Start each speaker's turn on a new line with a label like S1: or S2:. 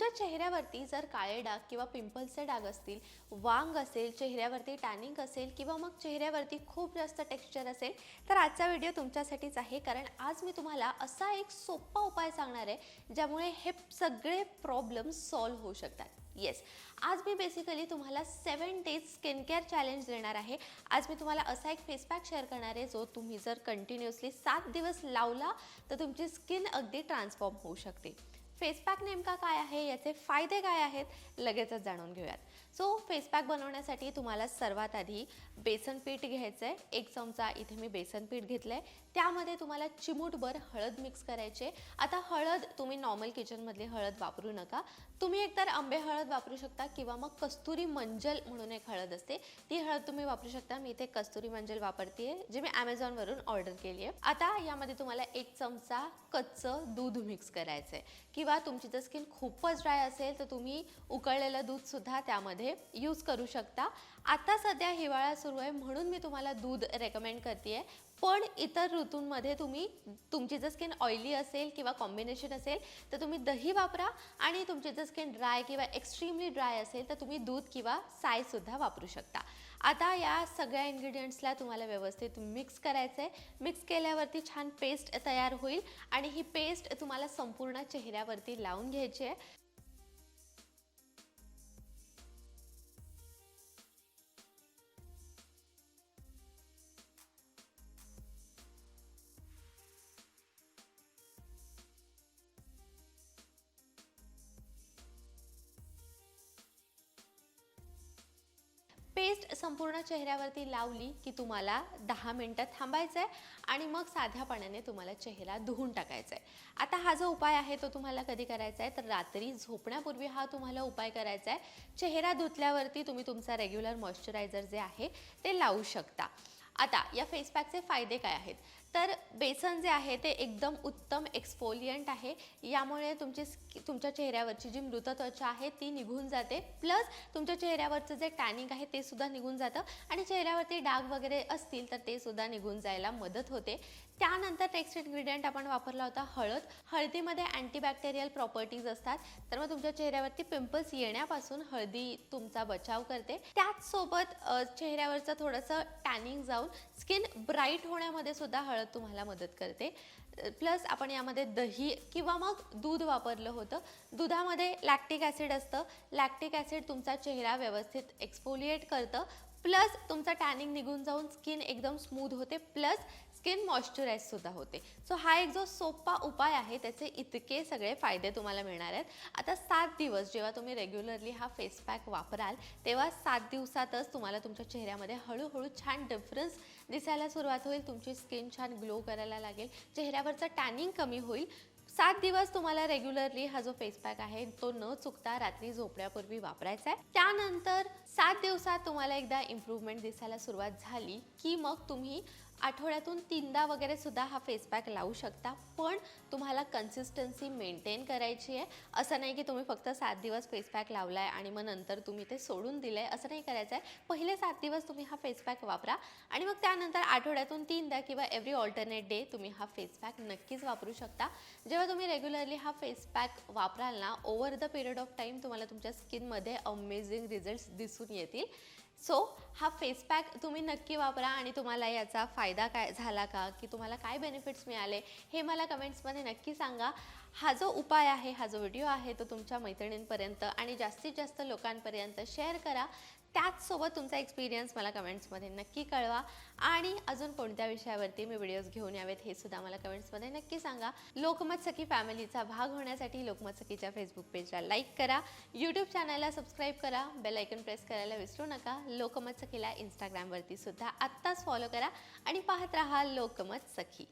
S1: तुमच्या चेहऱ्यावरती जर काळे डाग किंवा पिंपल्सचे डाग असतील वांग असेल चेहऱ्यावरती टॅनिंग असेल किंवा मग चेहऱ्यावरती खूप जास्त टेक्स्चर असेल तर आजचा व्हिडिओ तुमच्यासाठीच आहे. कारण आज मी तुम्हाला असा एक सोपा उपाय सांगणार आहे ज्यामुळे हे सगळे प्रॉब्लेम सॉल्व्ह होऊ शकतात. येस आज मी बेसिकली तुम्हाला seven days skin care challenge देणार आहे. आज मी तुम्हाला असा एक फेस पॅक शेअर करणार आहे जो तुम्ही जर कंटिन्युअसली सात दिवस लावला तर तुमची स्किन अगदी ट्रान्सफॉर्म होऊ शकते. फेस पॅक नेमका काय आहे याचे फायदे काय आहेत लगेचच जाणून घेऊयात. सो फेस पॅक बनवण्यासाठी तुम्हाला सर्वात आधी बेसन पीठ घ्यायचं आहे एक चमचा इथे मी बेसन पीठ घेतलं आहे त्यामध्ये तुम्हाला चिमूटभर हळद मिक्स करायचे. आता हळद तुम्ही नॉर्मल किचनमधली हळद वापरू नका. तुम्ही एकतर आंबे हळद वापरू शकता किंवा मग कस्तुरी मंजल म्हणून एक हळद असते. ती हळद तुम्ही वापरू शकता. मी इथे कस्तुरी मंजल वापरते जी मी ॲमेझॉनवरून ऑर्डर केली आहे आता यामध्ये तुम्हाला एक चमचा कच्चं दूध मिक्स करायचं आहे किंवा तुमची जर स्किन खूपच ड्राय असेल तर तुम्ही उकळलेलं दूधसुद्धा त्यामध्ये यूज करू शकता. आता सध्या हिवाळा सुरू आहे म्हणून मी तुम्हाला दूध रेकमेंड करते पण इतर ऋतूंमध्ये तुम्ही तुमची जर स्किन ऑइली असेल किंवा कॉम्बिनेशन असेल तर तुम्ही दही वापरा आणि तुमची जर स्किन ड्राय किंवा एक्स्ट्रीमली ड्राय असेल तर तुम्ही दूध किंवा सायसुद्धा वापरू शकता. आता या सगळ्या इन्ग्रेडियंट्सला तुम्हाला व्यवस्थित मिक्स करायचं आहे मिक्स केल्यावरती छान पेस्ट तयार होईल आणि ही पेस्ट तुम्हाला संपूर्ण चेहऱ्यावरती लावून घ्यायची आहे. पेस्ट संपूर्ण चेहऱ्यावरती लावली की तुम्हाला दहा मिनटं थांबायचं आहे आणि मग साध्या पाण्याने तुम्हाला चेहरा धुवून टाकायचा आहे आता हा जो उपाय आहे तो तुम्हाला कधी करायचा आहे तर रात्री झोपण्यापूर्वी हा तुम्हाला उपाय करायचा आहे चेहरा धुतल्यावरती तुम्ही तुमचा रेग्युलर मॉइश्चरायझर जे आहे ते लावू शकता. आता या फेस पॅकचे फायदे काय आहेत? तर बेसन जे आहे ते एकदम उत्तम एक्सफोलियंट आहे. यामुळे तुमची स्कि तुमच्या चेहऱ्यावरची जी मृत त्वचा आहे ती निघून जाते. प्लस तुमच्या चेहऱ्यावरचं जे टॅनिंग आहे ते सुद्धा निघून जातं. आणि चेहऱ्यावरती डाग वगैरे असतील तर ते सुद्धा निघून जायला मदत होते. त्यानंतर नेक्स्ट इन्ग्रेडियंट आपण वापरला होता हळद. हळदीमध्ये अँटीबॅक्टेरियल प्रॉपर्टीज असतात. तर मग तुमच्या चेहऱ्यावरती पिंपल्स येण्यापासून हळदी तुमचा बचाव करते. त्याचसोबत चेहऱ्यावरचं थोडंसं टॅनिंग जाऊन स्किन ब्राईट होण्यामध्ये सुद्धा हळद तुम्हाला मदत करते. प्लस आपण यामध्ये दही किंवा मग दूध वापरलं होतं. दुधामध्ये लॅक्टिक ॲसिड असतं. लॅक्टिक ॲसिड तुमचा चेहरा व्यवस्थित एक्सफोलिएट करतं. प्लस तुमचा टॅनिंग निघून जाऊन स्किन एकदम स्मूथ होते. प्लस स्किन मॉइश्चराईजसुद्धा होते. सो हा एक जो सोपा उपाय आहे त्याचे इतके सगळे फायदे तुम्हाला मिळणार आहेत. आता सात दिवस जेव्हा तुम्ही रेग्युलरली हा फेस पॅक वापराल तेव्हा सात दिवसातच तुम्हाला तुमच्या चेहऱ्यामध्ये हळूहळू छान डिफरन्स दिसायला सुरुवात होईल. तुमची स्किन छान ग्लो करायला लागेल. चेहऱ्यावरचं टॅनिंग कमी होईल. सात दिवस तुम्हाला रेग्युलरली हा जो फेस पॅक आहे तो न चुकता रात्री झोपण्यापूर्वी वापरायचा आहे. त्यानंतर सात दिवसात तुम्हाला एकदा इम्प्रूव्हमेंट दिसायला सुरुवात झाली की मग तुम्ही आठवड्यातून तीनदा वगैरे सुद्धा हा फेस पॅक लावू शकता. पण तुम्हाला कन्सिस्टन्सी मेंटेन करायची आहे. असं नाही की तुम्ही फक्त सात दिवस फेस पॅक लावला आहे आणि मग नंतर तुम्ही ते सोडून दिलं आहे असं नाही करायचं आहे. पहिले सात दिवस तुम्ही हा फेस पॅक वापरा आणि मग त्यानंतर आठवड्यातून तीनदा किंवा एव्हरी ऑल्टरनेट डे तुम्ही हा फेस पॅक नक्कीच वापरू शकता. जेव्हा तुम्ही रेग्युलरली हा फेस पॅक वापराल ना over the period of time तुम्हाला तुमच्या स्किनमध्ये अमेझिंग रिझल्ट्स दिसून येतील. सो हा फेस पॅक तुम्ही नक्की वापरा आणि तुम्हाला याचा फायदा काय झाला का? की तुम्हाला काय बेनिफिट्स मिळाले? हे मला कमेंट्समध्ये नक्की सांगा. हा जो उपाय आहे हा जो व्हिडिओ आहे तो तुमच्या मैत्रिणींपर्यंत आणि जास्तीत जास्त लोकांपर्यंत शेअर करा. त्याचसोबत तुमचा एक्सपिरियन्स मला कमेंट्समध्ये नक्की कळवा. आणि अजून कोणत्या विषयावरती मी व्हिडिओज घेऊन यावेत हे सुद्धा मला कमेंट्समध्ये नक्की सांगा. लोकमत सखी फॅमिलीचा भाग होण्यासाठी लोकमत सखीच्या फेसबुक पेजला लाईक करा. यूट्यूब चॅनलला सबस्क्राईब करा. बेल आयकन प्रेस करायला विसरू नका. लोकमत सखीला इंस्टाग्रामवरती सुद्धा आत्ताच फॉलो करा. आणि पाहत राहा लोकमत सखी.